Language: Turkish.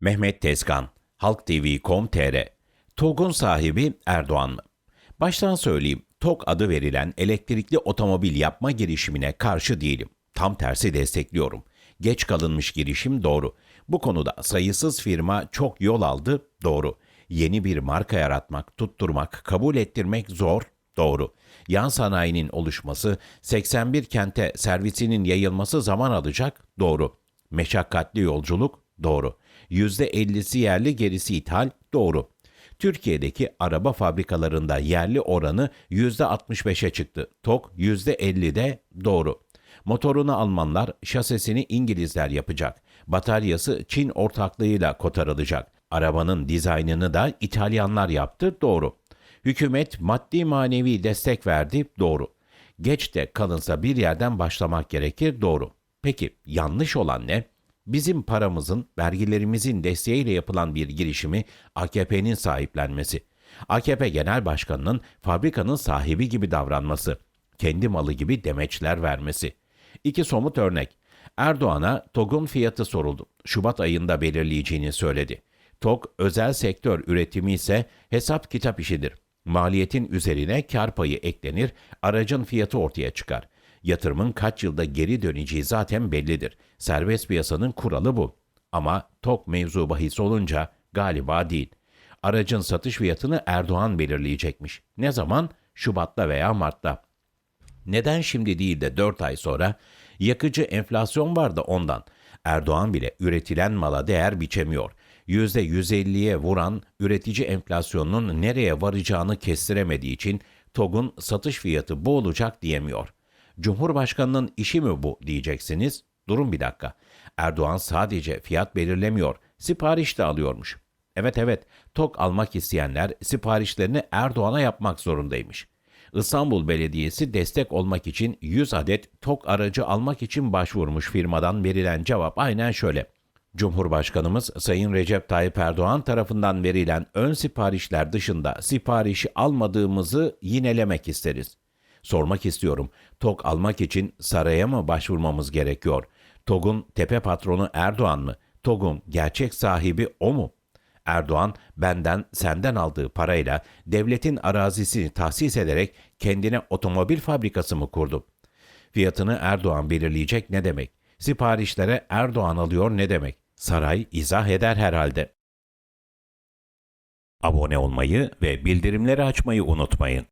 Mehmet Tezkan, Halk TV.com.tr TOG'un sahibi Erdoğan mı? Baştan söyleyeyim, TOG adı verilen elektrikli otomobil yapma girişimine karşı değilim. Tam tersi destekliyorum. Geç kalınmış girişim doğru. Bu konuda sayısız firma çok yol aldı, doğru. Yeni bir marka yaratmak, tutturmak, kabul ettirmek zor, doğru. Yan sanayinin oluşması, 81 kente servisinin yayılması zaman alacak, doğru. Meşakkatli yolculuk, doğru. %50'si yerli gerisi ithal, doğru. Türkiye'deki araba fabrikalarında yerli oranı %65'e çıktı. TOK %50'de doğru. Motorunu Almanlar, şasesini İngilizler yapacak. Bataryası Çin ortaklığıyla kotarılacak. Arabanın dizaynını da İtalyanlar yaptı, doğru. Hükümet maddi manevi destek verdi, doğru. Geç de kalınsa bir yerden başlamak gerekir, doğru. Peki yanlış olan ne? Bizim paramızın, vergilerimizin desteğiyle yapılan bir girişimi AKP'nin sahiplenmesi. AKP Genel Başkanı'nın fabrikanın sahibi gibi davranması. Kendi malı gibi demeçler vermesi. İki somut örnek. Erdoğan'a TOG'un fiyatı soruldu. Şubat ayında belirleyeceğini söyledi. TOG özel sektör üretimi ise hesap kitap işidir. Maliyetin üzerine kar payı eklenir, aracın fiyatı ortaya çıkar. Yatırımın kaç yılda geri döneceği zaten bellidir. Serbest piyasanın kuralı bu. Ama TOK mevzu bahis olunca galiba değil. Aracın satış fiyatını Erdoğan belirleyecekmiş. Ne zaman? Şubat'ta veya Mart'ta. Neden şimdi değil de 4 ay sonra? Yakıcı enflasyon var da ondan. Erdoğan bile üretilen mala değer biçemiyor. %150'ye vuran üretici enflasyonunun nereye varacağını kestiremediği için TOG'un satış fiyatı bu olacak diyemiyor. Cumhurbaşkanının işi mi bu diyeceksiniz? Durun bir dakika. Erdoğan sadece fiyat belirlemiyor, sipariş de alıyormuş. Evet evet, TOG almak isteyenler siparişlerini Erdoğan'a yapmak zorundaymış. İstanbul Belediyesi destek olmak için 100 adet TOG aracı almak için başvurmuş firmadan verilen cevap aynen şöyle. Cumhurbaşkanımız Sayın Recep Tayyip Erdoğan tarafından verilen ön siparişler dışında siparişi almadığımızı yinelemek isteriz. Sormak istiyorum, TOG almak için saraya mı başvurmamız gerekiyor? TOG'un tepe patronu Erdoğan mı? TOG'un gerçek sahibi o mu? Erdoğan benden senden aldığı parayla devletin arazisini tahsis ederek kendine otomobil fabrikası mı kurdu? Fiyatını Erdoğan belirleyecek ne demek? Siparişlere Erdoğan alıyor ne demek? Saray izah eder herhalde. Abone olmayı ve bildirimleri açmayı unutmayın.